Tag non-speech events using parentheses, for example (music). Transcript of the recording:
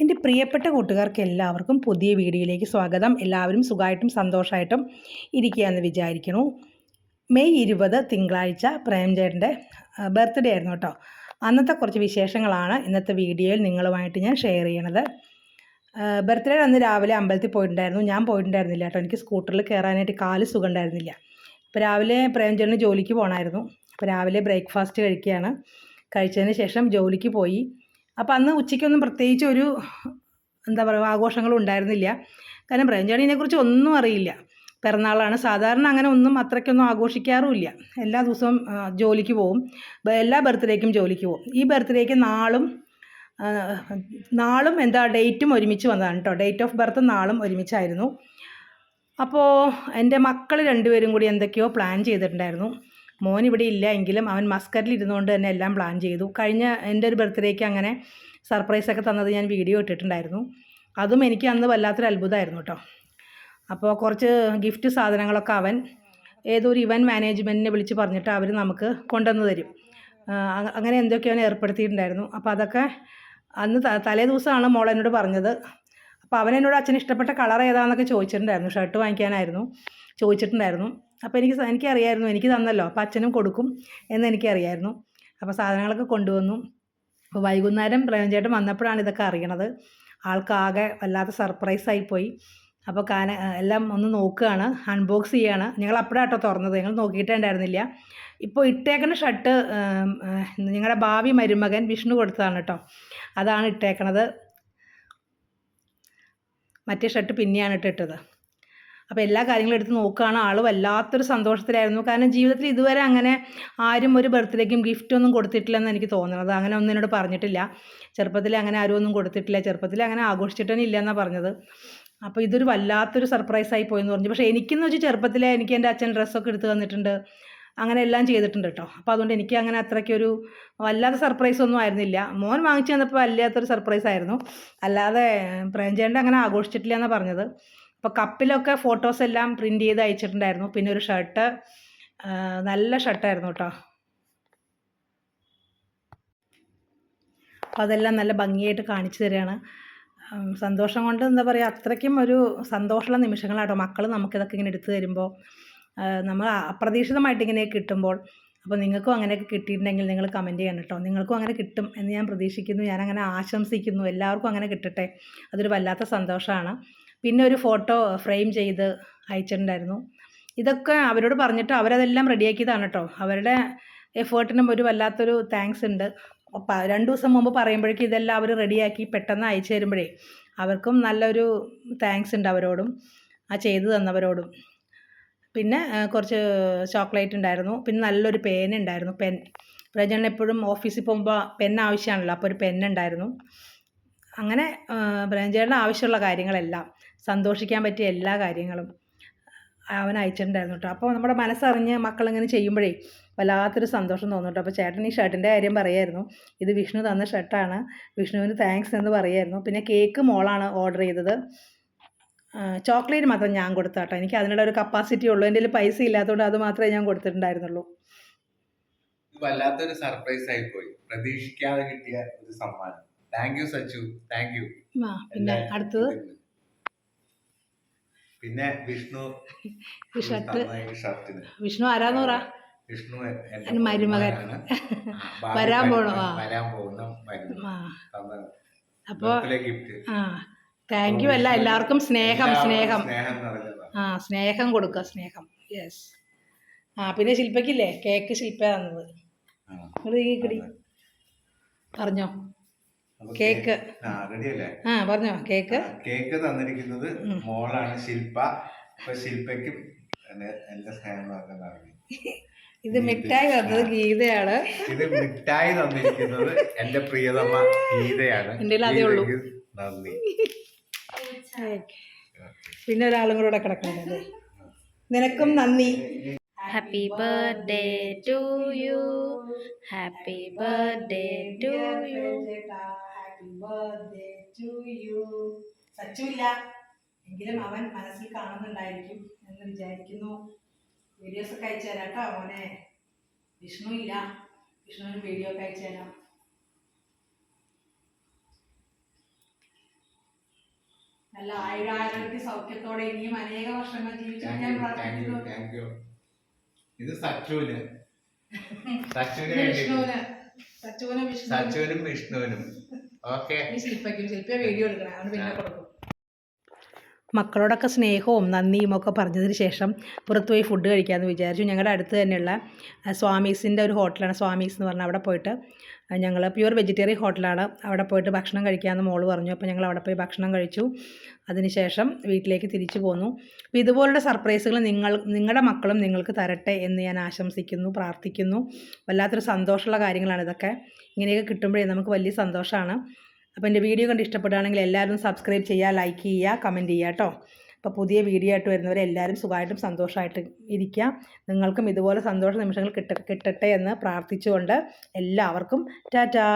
എന്റെ പ്രിയപ്പെട്ട കൂട്ടുകാർക്ക് എല്ലാവർക്കും പുതിയ വീഡിയോയിലേക്ക് സ്വാഗതം. എല്ലാവരും സുഖമായിട്ടും സന്തോഷമായിട്ടും ഇരിക്കുകയെന്ന് വിചാരിക്കുന്നു. മെയ് ഇരുപത് തിങ്കളാഴ്ച പ്രേംചേട്ടന്റെ ബർത്ത്ഡേ ആയിരുന്നു കേട്ടോ. അന്നത്തെ കുറച്ച് വിശേഷങ്ങളാണ് ഇന്നത്തെ വീഡിയോയിൽ നിങ്ങളുമായിട്ട് ഞാൻ ഷെയർ ചെയ്യണത്. ബർത്ത്ഡേ അന്ന് രാവിലെ അമ്പലത്തിൽ പോയിട്ടുണ്ടായിരുന്നു. ഞാൻ പോയിട്ടുണ്ടായിരുന്നില്ല കേട്ടോ. എനിക്ക് സ്കൂട്ടറിൽ കയറാനായിട്ട് കാൽ സുഖം ഉണ്ടായിരുന്നില്ല അപ്പോൾ രാവിലെ പ്രേംചേട്ടന് ജോലിക്ക് പോകണമായിരുന്നു. അപ്പോൾ രാവിലെ ബ്രേക്ക്ഫാസ്റ്റ് കഴിക്കുകയാണ്. കഴിച്ചതിന് ശേഷം ജോലിക്ക് പോയി. അപ്പോൾ അന്ന് ഉച്ചയ്ക്കൊന്നും പ്രത്യേകിച്ച് ഒരു എന്താ പറയുക ആഘോഷങ്ങളും ഉണ്ടായിരുന്നില്ല. കാരണം പ്രേംചാണിനെക്കുറിച്ച് ഒന്നും അറിയില്ല. പിറന്നാളാണ്. സാധാരണ അങ്ങനെ ഒന്നും അത്രയ്ക്കൊന്നും ആഘോഷിക്കാറുമില്ല. എല്ലാ ദിവസവും ജോലിക്ക് പോവും. എല്ലാ ബർത്ത്ഡേക്കും ജോലിക്ക് പോവും. ഈ ബർത്ത്ഡേക്ക് നാളും നാളും എന്താ ഡേറ്റും ഒരുമിച്ച് വന്നതാണ് കേട്ടോ. ഡേറ്റ് ഓഫ് ബർത്ത് നാളും ഒരുമിച്ചായിരുന്നു. അപ്പോൾ എന്റെ മക്കൾ രണ്ടുപേരും കൂടി എന്തൊക്കെയോ പ്ലാൻ ചെയ്തിട്ടുണ്ടായിരുന്നു. മോൻ ഇവിടെ ഇല്ല എങ്കിലും അവൻ മസ്കറ്റിൽ ഇരുന്നുകൊണ്ട് തന്നെ എല്ലാം പ്ലാൻ ചെയ്തു. കഴിഞ്ഞ എന്റെ ഒരു ബർത്ത്ഡേക്ക് അങ്ങനെ സർപ്രൈസൊക്കെ തന്നത് ഞാൻ വീഡിയോ ഇട്ടിട്ടുണ്ടായിരുന്നു. അതും എനിക്ക് അന്ന് വല്ലാത്തൊരു അത്ഭുതമായിരുന്നു കേട്ടോ അപ്പോൾ കുറച്ച് ഗിഫ്റ്റ് സാധനങ്ങളൊക്കെ അവൻ ഏതോ ഒരു ഇവന്റ് മാനേജ്മെന്റിനെ വിളിച്ച് പറഞ്ഞിട്ട് അവർ നമുക്ക് കൊണ്ടുവന്ന് തരും. അങ്ങനെ എന്തൊക്കെയോ അവൻ ഏർപ്പെടുത്തിയിട്ടുണ്ടായിരുന്നു. അപ്പോൾ അതൊക്കെ അന്ന് തലേ ദിവസമാണ് മോൾ എന്നോട് പറഞ്ഞത്. അപ്പോൾ അവൻ എന്നോട് അച്ഛന് ഇഷ്ടപ്പെട്ട കളർ ഏതാണെന്നൊക്കെ ചോദിച്ചിട്ടുണ്ടായിരുന്നു. ഷർട്ട് വാങ്ങിക്കാനായിരുന്നു. ചോദിച്ചിട്ടുണ്ടായിരുന്നു. അപ്പോൾ എനിക്ക് എനിക്കറിയായിരുന്നു എനിക്ക് തന്നല്ലോ അപ്പോൾ അച്ഛനും കൊടുക്കും എന്ന് എനിക്കറിയായിരുന്നു. അപ്പോൾ സാധനങ്ങളൊക്കെ കൊണ്ടുവന്നു. അപ്പോൾ വൈകുന്നേരം പ്രേമചേട്ടൻ വന്നപ്പോഴാണ് ഇതൊക്കെ അറിയണത്. ആൾക്കാകെ വല്ലാത്ത സർപ്രൈസായി പോയി. അപ്പോൾ കാന എല്ലാം ഒന്ന് നോക്കുകയാണ് അൺബോക്സ് ചെയ്യുകയാണ് ഞങ്ങൾ അപ്പോഴാട്ടോ തുറന്നത് ഞങ്ങൾ നോക്കിയിട്ടുണ്ടായിരുന്നില്ല ഇപ്പോൾ ഇട്ടേക്കണ ഷർട്ട് നിങ്ങളുടെ ഭാവി മരുമകൻ വിഷ്ണു കൊടുത്തതാണ് കേട്ടോ. അതാണ് ഇട്ടേക്കണത്. മറ്റേ ഷർട്ട് പിന്നെയാണ് ഇട്ടിട്ടത്. അപ്പോൾ എല്ലാ കാര്യങ്ങളും എടുത്ത് നോക്കുകയാണ്. ആൾ വല്ലാത്തൊരു സന്തോഷത്തിലായിരുന്നു. കാരണം ജീവിതത്തിൽ ഇതുവരെ അങ്ങനെ ആരും ഒരു ബർത്ത്ഡേക്കും ഗിഫ്റ്റ് ഒന്നും കൊടുത്തിട്ടില്ലെന്ന് എനിക്ക് തോന്നുന്നത് അങ്ങനെ ഒന്നും എന്നോട് പറഞ്ഞിട്ടില്ല. ചെറുപ്പത്തിൽ അങ്ങനെ ആരും ഒന്നും കൊടുത്തിട്ടില്ല. ചെറുപ്പത്തിൽ അങ്ങനെ ആഘോഷിച്ചിട്ട് ഇല്ല എന്നാണ് പറഞ്ഞത്. അപ്പോൾ ഇതൊരു വല്ലാത്തൊരു സർപ്രൈസായി പോയെന്ന് പറഞ്ഞു. പക്ഷേ എനിക്കെന്ന് വെച്ചാൽ ചെറുപ്പത്തിലെ എനിക്ക് എന്റെ അച്ഛൻ ഡ്രസ്സൊക്കെ എടുത്ത് തന്നിട്ടുണ്ട്. അങ്ങനെ എല്ലാം ചെയ്തിട്ടുണ്ട് കേട്ടോ. അപ്പോൾ അതുകൊണ്ട് എനിക്ക് അങ്ങനെ അത്രയ്ക്കൊരു വല്ലാത്ത സർപ്രൈസ് ഒന്നും ആയിരുന്നില്ല. മോൻ വാങ്ങിച്ചു തന്നപ്പോൾ വല്ലാത്തൊരു സർപ്രൈസ് ആയിരുന്നു. അല്ലാതെ പ്രേംചേണ്ട അങ്ങനെ ആഘോഷിച്ചിട്ടില്ല എന്നാണ് പറഞ്ഞത്. അപ്പോൾ കപ്പിലൊക്കെ ഫോട്ടോസ് എല്ലാം പ്രിന്റ് ചെയ്ത് അയച്ചിട്ടുണ്ടായിരുന്നു. പിന്നെ ഒരു ഷർട്ട് നല്ല ഷർട്ടായിരുന്നു കേട്ടോ അപ്പോൾ അതെല്ലാം നല്ല ഭംഗിയായിട്ട് കാണിച്ചു തരികയാണ് സന്തോഷം കൊണ്ട് എന്താ പറയുക അത്രയ്ക്കും ഒരു സന്തോഷമുള്ള നിമിഷങ്ങളാട്ടോ. മക്കൾ നമുക്കിതൊക്കെ ഇങ്ങനെ എടുത്തു തരുമ്പോൾ നമ്മൾ അപ്രതീക്ഷിതമായിട്ട് ഇങ്ങനെ കിട്ടുമ്പോൾ അപ്പോൾ നിങ്ങൾക്കും അങ്ങനെയൊക്കെ കിട്ടിയിട്ടുണ്ടെങ്കിൽ നിങ്ങൾ കമന്റ് ചെയ്യണം കേട്ടോ നിങ്ങൾക്കും അങ്ങനെ കിട്ടും എന്ന് ഞാൻ പ്രതീക്ഷിക്കുന്നു. ഞാൻ അങ്ങനെ ആശംസിക്കുന്നു. എല്ലാവർക്കും അങ്ങനെ കിട്ടട്ടെ. അതൊരു വല്ലാത്ത സന്തോഷമാണ്. പിന്നെ ഒരു ഫോട്ടോ ഫ്രെയിം ചെയ്ത് അയച്ചിട്ടുണ്ടായിരുന്നു. ഇതൊക്കെ അവരോട് പറഞ്ഞിട്ട് അവരതെല്ലാം റെഡിയാക്കിയതാണ് കേട്ടോ അവരുടെ എഫേർട്ടിനും ഒരു വല്ലാത്തൊരു താങ്ക്സ് ഉണ്ട്. രണ്ട് ദിവസം മുമ്പ് പറയുമ്പോഴേക്കും ഇതെല്ലാം അവർ റെഡിയാക്കി പെട്ടെന്ന് അയച്ചു തരുമ്പോഴേ അവർക്കും നല്ലൊരു താങ്ക്സ് ഉണ്ട് അവരോടും. ആ ചെയ്തു തന്നവരോടും. പിന്നെ കുറച്ച് ചോക്ലേറ്റ് ഉണ്ടായിരുന്നു. പിന്നെ നല്ലൊരു പേന ഉണ്ടായിരുന്നു. പെൻ. പ്രജണ്ണൻ എപ്പോഴും ഓഫീസിൽ പോകുമ്പോൾ പെൻ ആവശ്യമാണല്ലോ. അപ്പോൾ ഒരു പെൻ ഉണ്ടായിരുന്നു. അങ്ങനെ ബ്രഞ്ചേട്ടന് ആവശ്യമുള്ള കാര്യങ്ങളെല്ലാം. സന്തോഷിക്കാൻ പറ്റിയ എല്ലാ കാര്യങ്ങളും അവൻ അയച്ചിട്ടുണ്ടായിരുന്നു കേട്ടോ. അപ്പോൾ നമ്മുടെ മനസ്സറിഞ്ഞ് മക്കളിങ്ങനെ ചെയ്യുമ്പോഴേ വല്ലാത്തൊരു സന്തോഷം തോന്നും കേട്ടോ അപ്പോൾ ചേട്ടൻ ഈ ഷർട്ടിന്റെ കാര്യം പറയായിരുന്നു. ഇത് വിഷ്ണു തന്ന ഷർട്ടാണ്. വിഷ്ണുവിന് താങ്ക്സ് എന്ന് പറയായിരുന്നു. പിന്നെ കേക്ക് മോളാണ് ഓർഡർ ചെയ്തത്. ചോക്ലേറ്റ് മാത്രം ഞാൻ കൊടുത്ത കേട്ടോ. എനിക്ക് അതിനുള്ള ഒരു കപ്പാസിറ്റി ഉള്ളൂ. എന്റെ കയ്യിൽ പൈസ ഇല്ലാത്തതുകൊണ്ട് അത് മാത്രമേ ഞാൻ കൊടുത്തിട്ടുണ്ടായിരുന്നുള്ളൂ. വല്ലാത്തൊരു സർപ്രൈസ് ആയി പോയി. പ്രതീക്ഷിക്കാതെ കിട്ടിയ ഒരു സമ്മാനം. Thank you Sachu. Thank you പിന്നെ അടുത്തത്? പിന്നെ വിഷ്ണു വിഷ്ണു ആരാന്ന് പറ? വിഷ്ണു മരുമകൻ. വരാൻ പോണോ വരാൻ പോകുന്ന അപ്പോ ആ താങ്ക് യു അല്ല എല്ലാവർക്കും സ്നേഹം സ്നേഹം. ആ സ്നേഹം കൊടുക്കുക സ്നേഹം. യെസ് ആ പിന്നെ ശില്പക്കില്ലേ കേക്ക് ശില്പ തന്നത്. പറഞ്ഞോ. കേക്ക്. ആ റെഡി അല്ലേ ആ പറഞ്ഞോ കേക്ക്. കേക്ക് തന്നിരിക്കുന്നത് മോളാണ് ശില്പ. അപ്പൊ ശില്പയ്ക്കും എന്റെ എന്റെ സ്നേഹം നിറഞ്ഞതാണ്. ഇത് മിഠായി തന്നത് ഗീതയാണ്. ഇത് മിഠായി തന്നിരിക്കുന്നത് എന്റെ പ്രിയതമ്മ ഗീതയാണ്. എന്റെ അതേ ഉള്ളൂ. നന്ദി. പിന്നെ ഒരാളും കൂടെ കിടക്കണം നിനക്കും നന്ദി. Happy birthday to you happy birthday to you. Happy birthday to you സച്ചുല്ല എങ്കിലും അവൻ മനസ്സിൽ കാണുന്നുണ്ടായിരിക്കും എന്ന് വിചാരിക്കുന്നു. വീഡിയോസ് ഒക്കെ അയച്ചു തരാം കേട്ടോ മോനെ. വിഷ്ണു ഇല്ല. വിഷ്ണുവിന് വീഡിയോ ഒക്കെ അയച്ചു തരാം. നല്ല ആയുരാരോഗ്യ സൗഖ്യത്തോടെ ഇനിയും അനേക വർഷങ്ങൾ ജീവിച്ചു ഞാൻ പ്രാർത്ഥിക്കുന്നു. ഇത് (laughs) സച്ചുവിനും വിഷ്ണുവിനും. ഓക്കെ. ശില്പ വീഡിയോ എടുക്കണം. അതുകൊണ്ട് പിന്നെ കൊടുക്കും. മക്കളോടൊക്കെ സ്നേഹവും നന്ദിയും ഒക്കെ പറഞ്ഞതിന് ശേഷം പുറത്ത് പോയി ഫുഡ് കഴിക്കാമെന്ന് വിചാരിച്ചു. ഞങ്ങളുടെ അടുത്ത് തന്നെയുള്ള സ്വാമീസിന്റെ ഒരു ഹോട്ടലാണ് സ്വാമീസ് എന്ന് പറഞ്ഞാൽ അവിടെ പോയിട്ട് ഞങ്ങൾ പ്യുവർ വെജിറ്റേറിയൻ ഹോട്ടലാണ്. അവിടെ പോയിട്ട് ഭക്ഷണം കഴിക്കാമെന്ന് മോൾ പറഞ്ഞു. അപ്പോൾ ഞങ്ങൾ അവിടെ പോയി ഭക്ഷണം കഴിച്ചു. അതിനുശേഷം വീട്ടിലേക്ക് തിരിച്ചു പോന്നു. അപ്പോൾ ഇതുപോലുള്ള സർപ്രൈസുകൾ നിങ്ങൾ നിങ്ങളുടെ മക്കളും നിങ്ങൾക്ക് തരട്ടെ എന്ന് ഞാൻ ആശംസിക്കുന്നു പ്രാർത്ഥിക്കുന്നു. വല്ലാത്തൊരു സന്തോഷമുള്ള കാര്യങ്ങളാണ് ഇതൊക്കെ. ഇങ്ങനെയൊക്കെ കിട്ടുമ്പോഴേ നമുക്ക് വലിയ സന്തോഷമാണ് അപ്പോൾ എന്റെ വീഡിയോ കണ്ട് ഇഷ്ടപ്പെടുകയാണെങ്കിൽ എല്ലാവരും സബ്സ്ക്രൈബ് ചെയ്യുക ലൈക്ക് ചെയ്യുക കമന്റ് ചെയ്യുക കേട്ടോ. അപ്പോൾ പുതിയ വീഡിയോ ആയിട്ട് വരുന്നവരെ എല്ലാവരും സുഖമായിട്ടും സന്തോഷമായിട്ട് ഇരിക്കുക. നിങ്ങൾക്കും ഇതുപോലെ സന്തോഷ നിമിഷങ്ങൾ കിട്ട കിട്ടട്ടെ എന്ന് പ്രാർത്ഥിച്ചുകൊണ്ട് എല്ലാവർക്കും ടാറ്റാ.